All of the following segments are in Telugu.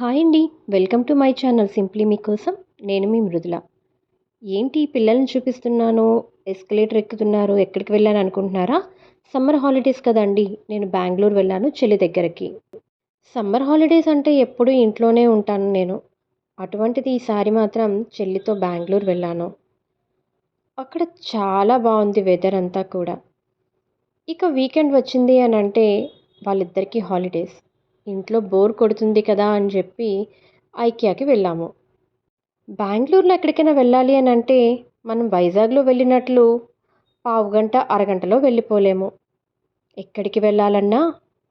హాయ్ అండి. Welcome to my channel simply మీకోసం నేను మీ మృదుల. ఏంటి పిల్లల్ని చూపిస్తున్నాను? ఎస్కలేటర్ ఎక్కుతున్నారు. ఎక్కడికి వెళ్ళాను అనుకుంటున్నారా? సమ్మర్ హాలిడేస్ కదండి. నేను బెంగళూరు వెళ్ళాను చెల్లి దగ్గరికి. సమ్మర్ హాలిడేస్ అంటే ఎప్పుడూ ఇంట్లోనే ఉంటాను నేను. అటువంటిది ఈసారి మాత్రం చెల్లితో బెంగళూరు వెళ్ళాను. అక్కడ చాలా బాగుంది వెదర్ అంతా కూడా. ఇక వీకెండ్ వచ్చింది అని అంటే వాళ్ళిద్దరికీ హాలిడేస్ ఇంట్లో బోర్ కొడుతుంది కదా అని చెప్పి ఐకియాకి వెళ్ళాము. బెంగళూరులో ఎక్కడికైనా వెళ్ళాలి అని అంటే మనం వైజాగ్లో వెళ్ళినట్లు పావు గంట అరగంటలో వెళ్ళిపోలేము. ఎక్కడికి వెళ్ళాలన్నా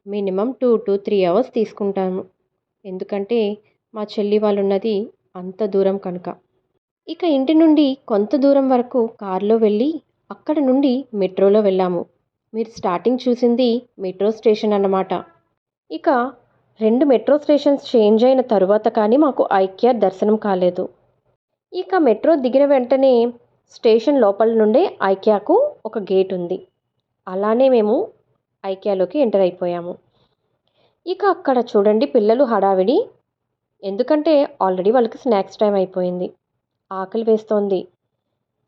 minimum two to three hours తీసుకుంటాము. ఎందుకంటే మా చెల్లి వాళ్ళు ఉన్నది అంత దూరం కనుక. ఇక ఇంటి నుండి కొంత దూరం వరకు కారులో వెళ్ళి అక్కడ నుండి మెట్రోలో వెళ్ళాము. మీరు స్టార్టింగ్ చూసింది మెట్రో స్టేషన్ అన్నమాట. ఇక రెండు మెట్రో స్టేషన్స్ చేంజ్ అయిన తరువాత కానీ మాకు ఐక్య దర్శనం కాలేదు. ఇక మెట్రో దిగిన వెంటనే స్టేషన్ లోపల నుండే ఐక్యాకు ఒక గేట్ ఉంది. అలానే మేము ఐక్యాలోకి ఎంటర్ అయిపోయాము. ఇక అక్కడ చూడండి పిల్లలు హడావిడి. ఎందుకంటే ఆల్రెడీ వాళ్ళకి స్నాక్స్ టైం అయిపోయింది. ఆకలి వేస్తోంది.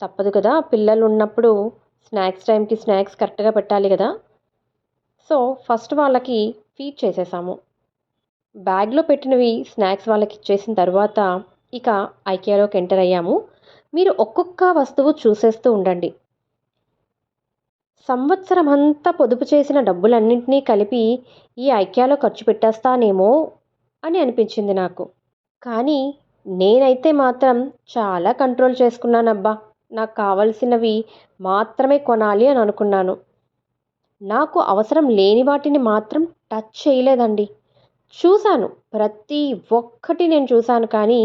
తప్పదు కదా పిల్లలు ఉన్నప్పుడు స్నాక్స్ టైంకి స్నాక్స్ కరెక్ట్గా పెట్టాలి కదా. సో ఫస్ట్ వాళ్ళకి ఫీడ్ చేసేసాము. బ్యాగ్లో పెట్టినవి స్నాక్స్ వాళ్ళకి ఇచ్చేసిన తర్వాత ఇక ఐకియాలోకి ఎంటర్ అయ్యాము. మీరు ఒక్కొక్క వస్తువు చూసేస్తూ ఉండండి. సంవత్సరం అంతా పొదుపు చేసిన డబ్బులన్నింటినీ కలిపి ఈ ఐక్యాలో ఖర్చు పెట్టేస్తానేమో అని అనిపించింది నాకు. కానీ నేనైతే మాత్రం చాలా కంట్రోల్ చేసుకున్నానబ్బా. నాకు కావలసినవి మాత్రమే కొనాలి అని అనుకున్నాను. నాకు అవసరం లేని వాటిని మాత్రం టచ్ చేయలేదండి. చూశాను. ప్రతి ఒక్కటి నేను చూశాను కానీ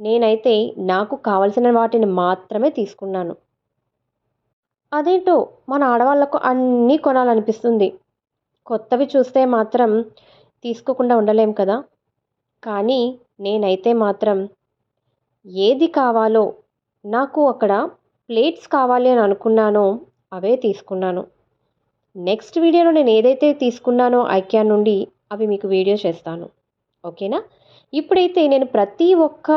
నేనైతే నాకు కావలసిన వాటిని మాత్రమే తీసుకున్నాను. అదేంటో మన ఆడవాళ్ళకు అన్నీ కొనాలనిపిస్తుంది. కొత్తవి చూస్తే మాత్రం తీసుకోకుండా ఉండలేం కదా. కానీ నేనైతే మాత్రం ఏది కావాలో నాకు అక్కడ ప్లేట్స్ కావాలి అని అనుకున్నానో అవే తీసుకున్నాను. నెక్స్ట్ వీడియోలో నేను ఏదైతే తీసుకున్నానో ఐక్యా నుండి అవి మీకు వీడియో చేస్తాను. ఓకేనా? ఇప్పుడైతే నేను ప్రతి ఒక్క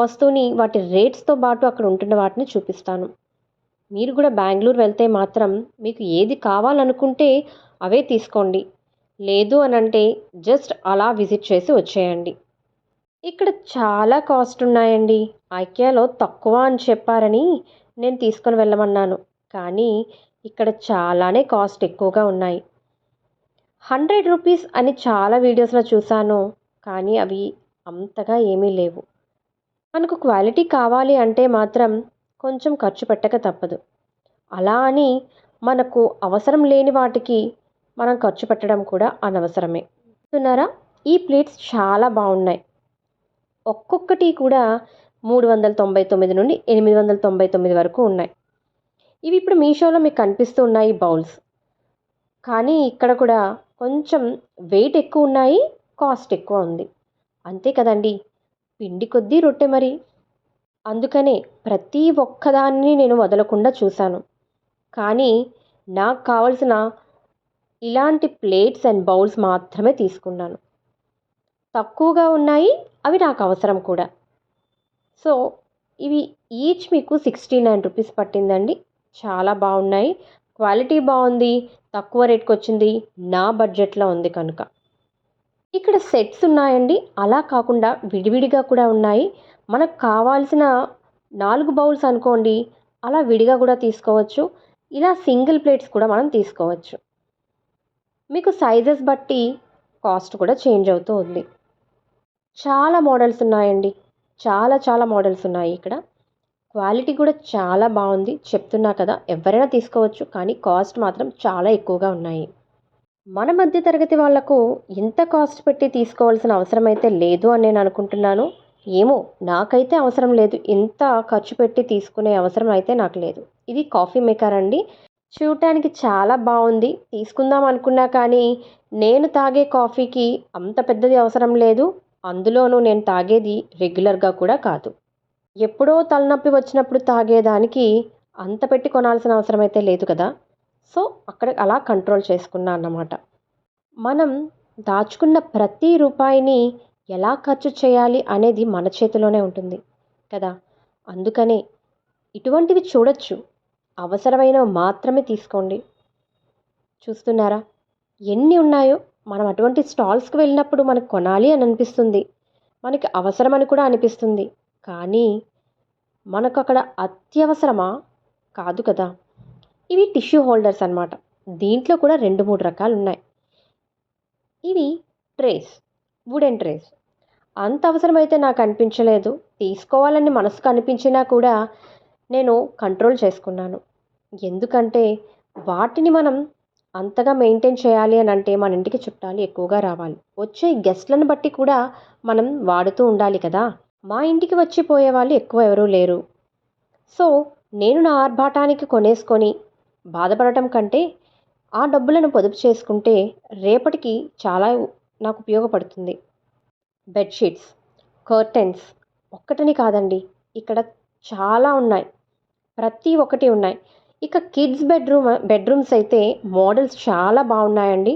వస్తువుని వాటి రేట్స్తో పాటు అక్కడ ఉంటున్న వాటిని చూపిస్తాను. మీరు కూడా బెంగళూరు వెళ్తే మాత్రం మీకు ఏది కావాలనుకుంటే అవే తీసుకోండి. లేదు అని అంటే జస్ట్ అలా విజిట్ చేసి వచ్చేయండి. ఇక్కడ చాలా కాస్ట్ ఉన్నాయండి. ఐక్యాలో తక్కువ అని చెప్పారని నేను తీసుకొని వెళ్ళమన్నాను. కానీ ఇక్కడ చాలానే కాస్ట్ ఎక్కువగా ఉన్నాయి. హండ్రెడ్ రూపీస్ అని చాలా వీడియోస్లో చూశాను కానీ అవి అంతగా ఏమీ లేవు. మనకు క్వాలిటీ కావాలి అంటే మాత్రం కొంచెం ఖర్చు పెట్టక తప్పదు. అలా అని మనకు అవసరం లేని వాటికి మనం ఖర్చు పెట్టడం కూడా అనవసరమే. చూస్తున్నారా? ఈ ప్లేట్స్ చాలా బాగున్నాయి. ఒక్కొక్కటి కూడా మూడు వందల తొంభై తొమ్మిది నుండి ఎనిమిది వందల తొంభై తొమ్మిది వరకు ఉన్నాయి. ఇవి ఇప్పుడు మీషోలో మీకు కనిపిస్తూ ఉన్నాయి బౌల్స్. కానీ ఇక్కడ కూడా కొంచెం వెయిట్ ఎక్కువ ఉన్నాయి కాస్ట్ ఎక్కువ ఉంది. అంతే కదండి. పిండి కొద్దీ రొట్టె మరి. అందుకనే ప్రతి ఒక్కదాన్ని నేను వదలకుండా చూశాను. కానీ నాకు కావలసిన ఇలాంటి ప్లేట్స్ అండ్ బౌల్స్ మాత్రమే తీసుకున్నాను. తక్కువగా ఉన్నాయి అవి నాకు అవసరం కూడా. సో ఇవి ఈచ్ మీకు సిక్స్టీ నైన్ రూపీస్ పట్టిందండి. చాలా బాగున్నాయి. క్వాలిటీ బాగుంది తక్కువ రేట్కి వచ్చింది నా బడ్జెట్లో ఉంది కనుక. ఇక్కడ సెట్స్ ఉన్నాయండి. అలా కాకుండా విడివిడిగా కూడా ఉన్నాయి. మనకు కావాల్సిన నాలుగు బౌల్స్ అనుకోండి అలా విడిగా కూడా తీసుకోవచ్చు. ఇలా సింగిల్ ప్లేట్స్ కూడా మనం తీసుకోవచ్చు. మీకు సైజెస్ బట్టి కాస్ట్ కూడా చేంజ్ అవుతూ ఉంది. చాలా మోడల్స్ ఉన్నాయండి. చాలా చాలా మోడల్స్ ఉన్నాయి ఇక్కడ. క్వాలిటీ కూడా చాలా బాగుంది. చెప్తున్నా కదా ఎవరైనా తీసుకోవచ్చు. కానీ కాస్ట్ మాత్రం చాలా ఎక్కువగా ఉన్నాయి. మన మధ్య తరగతి వాళ్ళకు ఎంత కాస్ట్ పెట్టి తీసుకోవాల్సిన అవసరం అయితే లేదు అని నేను అనుకుంటున్నాను. ఏమో నాకైతే అవసరం లేదు. ఎంత ఖర్చు పెట్టి తీసుకునే అవసరం అయితే నాకు లేదు. ఇది కాఫీ మేకర్ అండి. చూడటానికి చాలా బాగుంది. తీసుకుందాం అనుకున్నా కానీ నేను తాగే కాఫీకి అంత పెద్దది అవసరం లేదు. అందులోనూ నేను తాగేది రెగ్యులర్గా కూడా కాదు. ఎప్పుడో తలనొప్పి వచ్చినప్పుడు తాగేదానికి అంత పెట్టి కొనాల్సిన అవసరం అయితే లేదు కదా. సో అక్కడ అలా కంట్రోల్ చేసుకున్నా అన్నమాట. మనం దాచుకున్న ప్రతి రూపాయిని ఎలా ఖర్చు చేయాలి అనేది మన చేతిలోనే ఉంటుంది కదా. అందుకనే ఇటువంటివి చూడొచ్చు. అవసరమైనవి మాత్రమే తీసుకోండి. చూస్తున్నారా? ఎన్ని ఉన్నాయో? మనం అటువంటి స్టాల్స్కి వెళ్ళినప్పుడు మనకు కొనాలి అని అనిపిస్తుంది. మనకి అవసరమని కూడా అనిపిస్తుంది. కానీ మనకు అక్కడ అత్యవసరమా? కాదు కదా. ఇవి టిష్యూ హోల్డర్స్ అన్నమాట. దీంట్లో కూడా రెండు మూడు రకాలు ఉన్నాయి ఇవి ట్రేస్ వుడెన్ ట్రేస్. అంత అవసరమైతే నాకు అనిపించలేదు. తీసుకోవాలని మనసుకు అనిపించినా కూడా నేను కంట్రోల్ చేసుకున్నాను. ఎందుకంటే వాటిని మనం అంతగా మెయింటైన్ చేయాలి అని అంటే మన ఇంటికి చుట్టాలు ఎక్కువగా రావాలి. వచ్చే గెస్ట్లను బట్టి కూడా మనం వాడుతూ ఉండాలి కదా. మా ఇంటికి వచ్చి పోయేవాళ్ళు ఎక్కువ ఎవరూ లేరు. సో నేను నా ఆర్భాటానికి కొనేసుకొని బాధపడటం కంటే ఆ డబ్బులను పొదుపు చేసుకుంటే రేపటికి చాలా నాకు ఉపయోగపడుతుంది. బెడ్షీట్స్ కర్టెన్స్ ఒక్కటని కాదండి ఇక్కడ చాలా ఉన్నాయి. ప్రతి ఒక్కటి ఉన్నాయి. ఇక కిడ్స్ బెడ్రూమ్ బెడ్రూమ్స్ అయితే మోడల్స్ చాలా బాగున్నాయండి.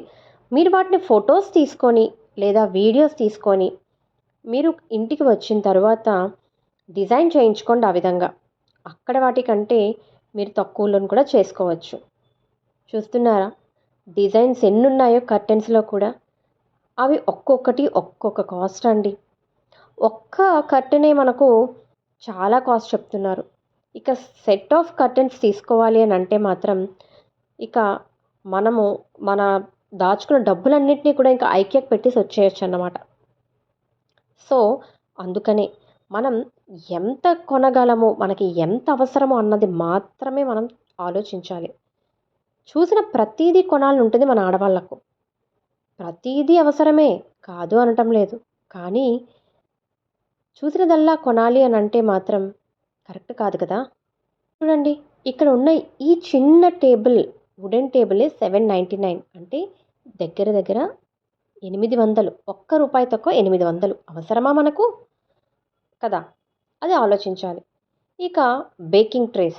మీరు వాటిని ఫొటోస్ తీసుకొని లేదా వీడియోస్ తీసుకొని మీరు ఇంటికి వచ్చిన తర్వాత డిజైన్ చేయించుకోండి ఆ విధంగా. అక్కడ వాటికంటే మీరు తక్కువలోని కూడా చేసుకోవచ్చు. చూస్తున్నారా? డిజైన్స్ ఎన్ని ఉన్నాయో కర్టెన్స్లో కూడా. అవి ఒక్కొక్కటి ఒక్కొక్క కాస్ట్ అండి. ఒక్క కర్టెనే మనకు చాలా కాస్ట్ చెప్తున్నారు. ఇక సెట్ ఆఫ్ కర్టెన్స్ తీసుకోవాలి అని అంటే మాత్రం ఇక మనము మన దాచుకున్న డబ్బులన్నింటినీ కూడా ఇంకా ఐక్యకు పెట్టేసి వచ్చేయచ్చు అన్నమాట. సో అందుకనే మనం ఎంత కొనగలమో మనకి ఎంత అవసరమో అన్నది మాత్రమే మనం ఆలోచించాలి. చూసిన ప్రతీదీ కొనాలని ఉంటుంది మన ఆడవాళ్ళకు ప్రతీదీ అవసరమే కాదు అనటం లేదు. కానీ చూసినదల్లా కొనాలి అని అంటే మాత్రం కరెక్ట్ కాదు కదా. చూడండి ఇక్కడ ఉన్న ఈ చిన్న టేబుల్ వుడెన్ టేబులే సెవెన్ నైంటీ నైన్. అంటే దగ్గర దగ్గర ఎనిమిది వందలు. ఒక్క రూపాయి తక్కువ ఎనిమిది వందలు. అవసరమా మనకు? కదా అది ఆలోచించాలి. ఇక బేకింగ్ ట్రేస్.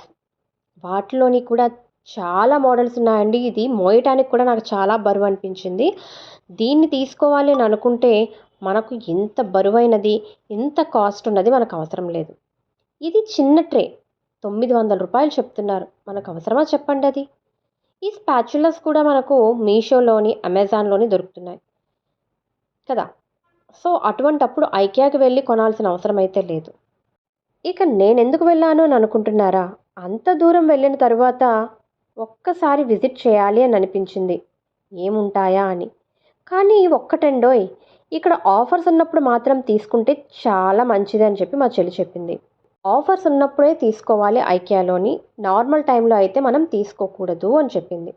వాటిలోని కూడా చాలా మోడల్స్ ఉన్నాయండి. ఇది మోయటానికి కూడా నాకు చాలా బరువు అనిపించింది. దీన్ని తీసుకోవాలి అని అనుకుంటే మనకు ఎంత బరువైనది ఎంత కాస్ట్ ఉన్నది మనకు అవసరం లేదు. ఇది చిన్న ట్రే. తొమ్మిది వందల రూపాయలు చెప్తున్నారు. మనకు అవసరమా చెప్పండి అది? ఈ స్పాచులస్ కూడా మనకు మీషోలోని అమెజాన్లోని దొరుకుతున్నాయి. కదా? సో అటువంటప్పుడు ఐకియాకి వెళ్ళి కొనాల్సిన అవసరం అయితే లేదు. ఇక నేను ఎందుకు వెళ్ళాను అని అనుకుంటున్నారా? అంత దూరం వెళ్ళిన తర్వాత ఒక్కసారి విజిట్ చేయాలి అని అనిపించింది. ఏముంటాయా అని. కానీ ఒక్కటండోయ్ ఇక్కడ ఆఫర్స్ ఉన్నప్పుడు మాత్రం తీసుకుంటే చాలా మంచిది అని చెప్పి మా చెల్లి చెప్పింది. ఆఫర్స్ ఉన్నప్పుడే తీసుకోవాలి ఐకియాలోని. నార్మల్ టైంలో అయితే మనం తీసుకోకూడదు అని చెప్పింది.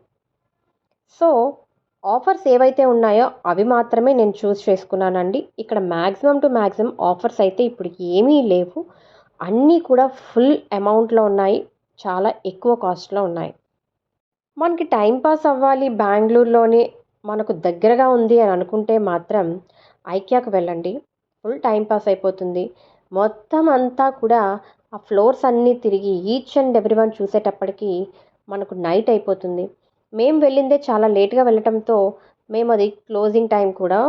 సో ఆఫర్స్ ఏవైతే ఉన్నాయో అవి మాత్రమే నేను చూస్ చేసుకున్నానండి. ఇక్కడ మ్యాక్సిమం టు మ్యాక్సిమం ఆఫర్స్ అయితే ఇప్పుడు ఏమీ లేవు. అన్నీ కూడా ఫుల్ అమౌంట్లో ఉన్నాయి. చాలా ఎక్కువ కాస్ట్లో ఉన్నాయి. మనకి టైంపాస్ అవ్వాలి బెంగళూరులోనే మనకు దగ్గరగా ఉంది అని అనుకుంటే మాత్రం ఐక్యాకు వెళ్ళండి. ఫుల్ టైంపాస్ అయిపోతుంది. మొత్తం అంతా కూడా ఆ ఫ్లోర్స్ అన్నీ తిరిగి ఈచ్ అండ్ ఎవ్రీ వన్ చూసేటప్పటికి మనకు నైట్ అయిపోతుంది. మేము వెళ్ళిందే చాలా లేట్గా వెళ్ళటంతో మేము అది క్లోజింగ్ టైం కూడా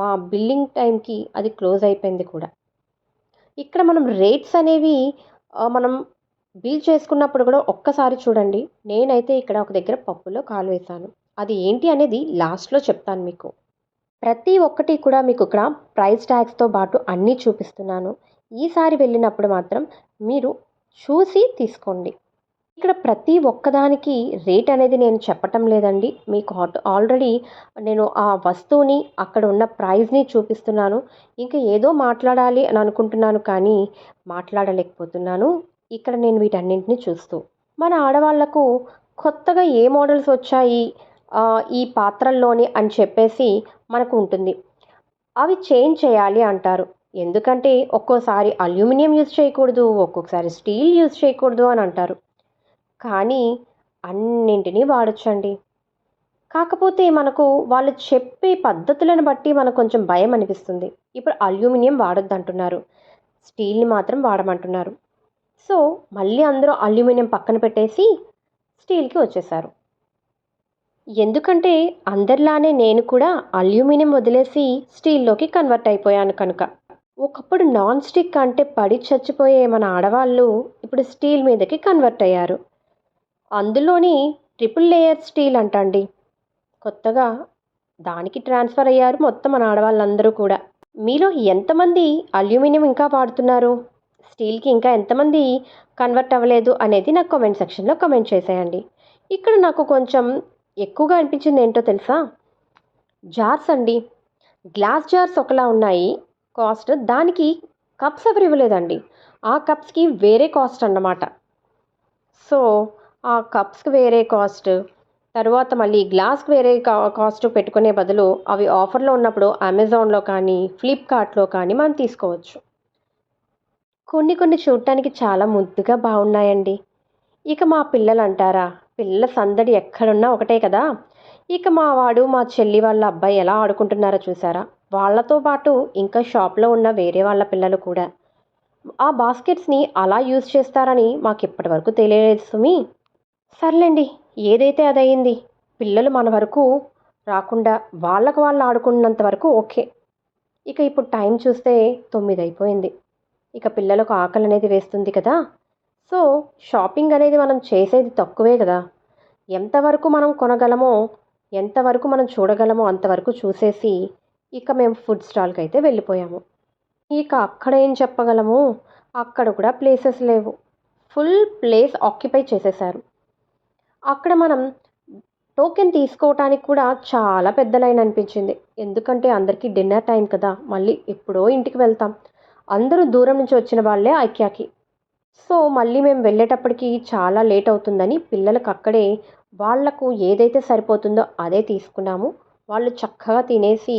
మా బిల్లింగ్ టైంకి అది క్లోజ్ అయిపోయింది కూడా. ఇక్కడ మనం రేట్స్ అనేవి మనం బిల్ చేసుకున్నప్పుడు కూడా ఒక్కసారి చూడండి. నేనైతే ఇక్కడ ఒక దగ్గర పప్పులో కాలు వేశాను. అది ఏంటి అనేది లాస్ట్లో చెప్తాను మీకు. ప్రతి ఒక్కటి కూడా మీకు ఇక్కడ ప్రైస్ ట్యాగ్స్తో పాటు అన్నీ చూపిస్తున్నాను. ఈసారి వెళ్ళినప్పుడు మాత్రం మీరు చూసి తీసుకోండి. ఇక్కడ ప్రతి ఒక్కదానికి రేట్ అనేది నేను చెప్పటం లేదండి. మీకు ఆల్రెడీ నేను ఆ వస్తువుని అక్కడ ఉన్న ప్రైస్ని చూపిస్తున్నాను. ఇంకా ఏదో మాట్లాడాలి అని అనుకుంటున్నాను కానీ మాట్లాడలేకపోతున్నాను. ఇక్కడ నేను వీటన్నింటినీ చూస్తూ. మన ఆడవాళ్ళకు కొత్తగా ఏ మోడల్స్ వచ్చాయి ఈ పాత్రల్లోని అని చెప్పేసి మనకు ఉంటుంది. అవి చేంజ్ చేయాలి అంటారు. ఎందుకంటే ఒక్కోసారి అల్యూమినియం యూజ్ చేయకూడదు ఒక్కొక్కసారి స్టీల్ యూజ్ చేయకూడదు అని అంటారు. కానీ అన్నింటినీ వాడొచ్చండి. కాకపోతే మనకు వాళ్ళు చెప్పే పద్ధతులను బట్టి మనకు కొంచెం భయం అనిపిస్తుంది. ఇప్పుడు అల్యూమినియం వాడొద్దు అంటున్నారు స్టీల్ని మాత్రం వాడమంటున్నారు. సో మళ్ళీ అందరూ అల్యూమినియం పక్కన పెట్టేసి స్టీల్కి వచ్చేసారు. ఎందుకంటే అందరిలానే నేను కూడా అల్యూమినియం వదిలేసి స్టీల్లోకి కన్వర్ట్ అయిపోయాను కనుక. ఒకప్పుడు నాన్ స్టిక్ అంటే పడి చచ్చిపోయే మన ఆడవాళ్ళు ఇప్పుడు స్టీల్ మీదకి కన్వర్ట్ అయ్యారు. అందులోని ట్రిపుల్ లేయర్ స్టీల్ అంటండి. కొత్తగా దానికి ట్రాన్స్ఫర్ అయ్యారు మొత్తం మన ఆడవాళ్ళందరూ కూడా. మీలో ఎంతమంది అల్యూమినియం ఇంకా వాడుతున్నారు? స్టీల్కి ఇంకా ఎంతమంది కన్వర్ట్ అవ్వలేదు అనేది నాకు కామెంట్ సెక్షన్లో కామెంట్ చేసేయండి. ఇక్కడ నాకు కొంచెం ఎక్కువగా అనిపించింది ఏంటో తెలుసా? జార్స్ అండి. గ్లాస్ జార్స్ ఒకలా ఉన్నాయి. కాస్ట్ దానికి కప్స్ ఎవరు ఇవ్వలేదండి. ఆ కప్స్కి వేరే కాస్ట్ అన్నమాట. సో ఆ కప్స్కి వేరే కాస్ట్. తర్వాత మళ్ళీ గ్లాస్కి వేరే కా కాస్ట్ పెట్టుకునే బదులు అవి ఆఫర్లో ఉన్నప్పుడు అమెజాన్లో కానీ ఫ్లిప్కార్ట్లో కానీ మనం తీసుకోవచ్చు. కొన్ని కొన్ని చూడటానికి చాలా ముద్దుగా బాగున్నాయండి. ఇక మా పిల్లలు అంటారా పిల్లల సందడి ఎక్కడున్నా ఒకటే కదా. ఇక మా వాడు మా చెల్లి వాళ్ళ అబ్బాయి ఎలా ఆడుకుంటున్నారో చూసారా? వాళ్ళతో పాటు ఇంకా షాప్లో ఉన్న వేరే వాళ్ళ పిల్లలు కూడా. ఆ బాస్కెట్స్ని అలా యూజ్ చేస్తారని మాకు ఇప్పటివరకు తెలియలేదు సుమి. సర్లేండి ఏదైతే అదయింది పిల్లలు మన వరకు రాకుండా వాళ్ళకు వాళ్ళు ఆడుకున్నంత వరకు ఓకే. ఇక ఇప్పుడు టైం చూస్తే తొమ్మిది అయిపోయింది ఇక పిల్లలకు ఆకలి అనేది వేస్తుంది కదా. సో షాపింగ్ అనేది మనం చేసేది తక్కువే కదా. ఎంతవరకు మనం కొనగలమో ఎంతవరకు మనం చూడగలమో అంతవరకు చూసేసి ఇక మేము ఫుడ్ స్టాల్కి అయితే వెళ్ళిపోయాము. ఇక అక్కడ ఏం చెప్పగలము? అక్కడ కూడా ప్లేసెస్ లేవు. ఫుల్ ప్లేస్ ఆక్యుపై చేసేసారు. అక్కడ మనం టోకెన్ తీసుకోవటానికి కూడా చాలా పెద్ద లైన్ అనిపించింది. ఎందుకంటే అందరికీ డిన్నర్ టైం కదా మళ్ళీ ఎప్పుడో ఇంటికి వెళ్తాం. అందరూ దూరం నుంచి వచ్చిన వాళ్ళే ఐక్యాకి. సో మళ్ళీ మేము వెళ్ళేటప్పటికి చాలా లేట్ అవుతుందని పిల్లలకు అక్కడే వాళ్ళకు ఏదైతే సరిపోతుందో అదే తీసుకున్నాము. వాళ్ళు చక్కగా తినేసి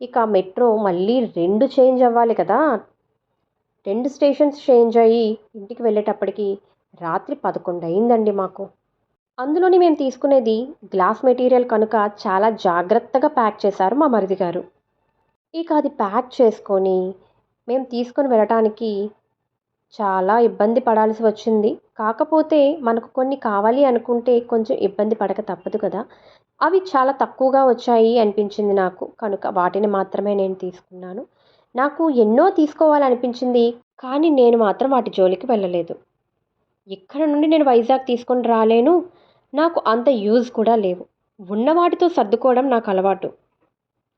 ఇక మెట్రో మళ్ళీ రెండు చేంజ్ అవ్వాలి కదా. రెండు స్టేషన్స్ చేంజ్ అయ్యి ఇంటికి వెళ్ళేటప్పటికి రాత్రి పదకొండు అయిందండి మాకు. అందులోని మేము తీసుకునేది గ్లాస్ మెటీరియల్ కనుక చాలా జాగ్రత్తగా ప్యాక్ చేశారు మా మరిది గారు. ఇక అది ప్యాక్ చేసుకొని మేము తీసుకొని వెళ్ళటానికి చాలా ఇబ్బంది పడాల్సి వచ్చింది. కాకపోతే మనకు కొన్ని కావాలి అనుకుంటే కొంచెం ఇబ్బంది పడక తప్పదు కదా. అవి చాలా తక్కువగా వచ్చాయి అనిపించింది నాకు. కనుక వాటిని మాత్రమే నేను తీసుకున్నాను. నాకు ఎన్నో తీసుకోవాలనిపించింది కానీ నేను మాత్రం వాటి జోలికి వెళ్ళలేదు. ఇక్కడ నుండి నేను వైజాగ్ తీసుకొని రాలేను. నాకు అంత యూజ్ కూడా లేవు. ఉన్న వాటితో సర్దుకోవడం నాకు అలవాటు.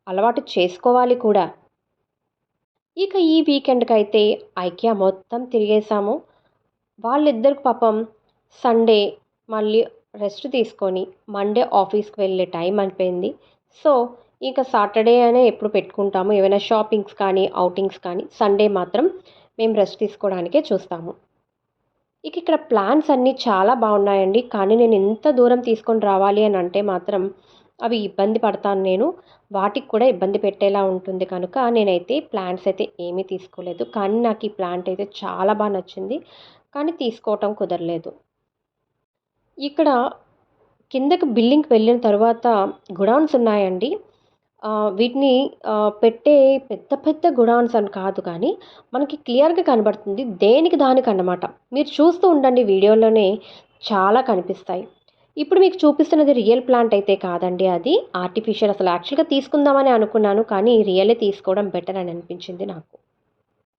అలవాటు చేసుకోవాలి కూడా. ఇక ఈ వీకెండ్కి అయితే ఐకియా మొత్తం తిరిగేసాము వాళ్ళిద్దరికి పాపం సండే మళ్ళీ రెస్ట్ తీసుకొని మండే ఆఫీస్కి వెళ్ళే టైం అయిపోయింది. సో ఇక సాటర్డే అనే ఎప్పుడు పెట్టుకుంటాము. ఏమైనా షాపింగ్స్ కానీ అవుటింగ్స్ కానీ సండే మాత్రం మేము రెస్ట్ తీసుకోవడానికే చూస్తాము. ఇక ఇక్కడ ప్లాన్స్ అన్నీ చాలా బాగున్నాయండి. కానీ నేను ఎంత దూరం తీసుకొని రావాలి అని అంటే మాత్రం అవి ఇబ్బంది పడతాను నేను. వాటికి కూడా ఇబ్బంది పెట్టేలా ఉంటుంది కనుక నేనైతే ప్లాంట్స్ అయితే ఏమీ తీసుకోలేదు. కానీ నాకు ఈ ప్లాంట్ అయితే చాలా బాగా నచ్చింది. కానీ తీసుకోవటం కుదరలేదు. ఇక్కడ కిందకు బిల్డింగ్కి వెళ్ళిన తర్వాత గుడౌన్స్ ఉన్నాయండి. వీటిని పెట్టే పెద్ద పెద్ద గుడౌన్స్ అని కాదు కానీ మనకి క్లియర్గా కనబడుతుంది దేనికి దానికి అన్నమాట మీరు చూస్తూ ఉండండి వీడియోలోనే చాలా కనిపిస్తాయి. ఇప్పుడు మీకు చూపిస్తున్నది రియల్ ప్లాంట్ అయితే కాదండి అది. ఆర్టిఫిషియల్ అసలు యాక్చువల్గా తీసుకుందామని అనుకున్నాను కానీ రియలే తీసుకోవడం బెటర్ అని అనిపించింది నాకు.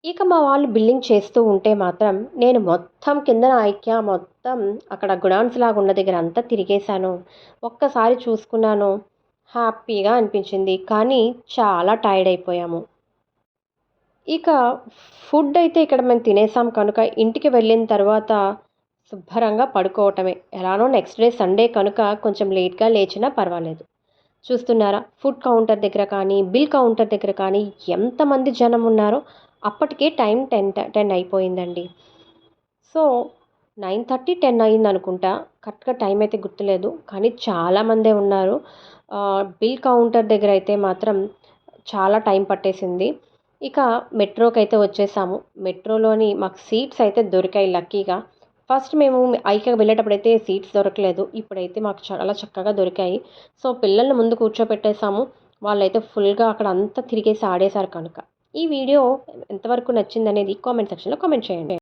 ఇక మా వాళ్ళు బిల్లింగ్ చేస్తూ ఉంటే మాత్రం నేను మొత్తం కిందన ఐక్య మొత్తం అక్కడ గుడాన్స్ లాగా ఉన్న దగ్గర అంతా తిరిగేశాను. ఒక్కసారి చూసుకున్నాను. హ్యాపీగా అనిపించింది. కానీ చాలా టైర్డ్ అయిపోయాము. ఇక ఫుడ్ అయితే ఇక్కడ మేము తినేసాం కనుక ఇంటికి వెళ్ళిన తర్వాత శుభ్రంగా పడుకోవటమే. ఎలానో నెక్స్ట్ డే సండే కనుక కొంచెం లేట్గా లేచినా పర్వాలేదు. చూస్తున్నారా? ఫుడ్ కౌంటర్ దగ్గర కానీ బిల్ కౌంటర్ దగ్గర కానీ ఎంతమంది జనం ఉన్నారో అప్పటికే టైం టెన్ టెన్ అయిపోయిందండి. సో నైన్ థర్టీ టెన్ అయింది అనుకుంటా కరెక్ట్గా టైం అయితే గుర్తులేదు కానీ చాలామందే ఉన్నారు. బిల్ కౌంటర్ దగ్గర అయితే మాత్రం చాలా టైం పట్టేసింది. ఇక మెట్రోకి అయితే వచ్చేసాము. మెట్రోలోని మాకు సీట్స్ అయితే దొరికాయి లక్కీగా. ఫస్ట్ మేము ఐకి వెళ్ళేటప్పుడు అయితే సీట్స్ దొరకలేదు. ఇప్పుడైతే మాకు చాలా చక్కగా దొరికాయి. సో పిల్లల్ని ముందు కూర్చోపెట్టేసాము. వాళ్ళైతే ఫుల్గా అక్కడ అంతా తిరిగేసి ఆడేశారు కనుక. ఈ వీడియో ఎంతవరకు నచ్చిందనేది కామెంట్ సెక్షన్లో కామెంట్ చేయండి.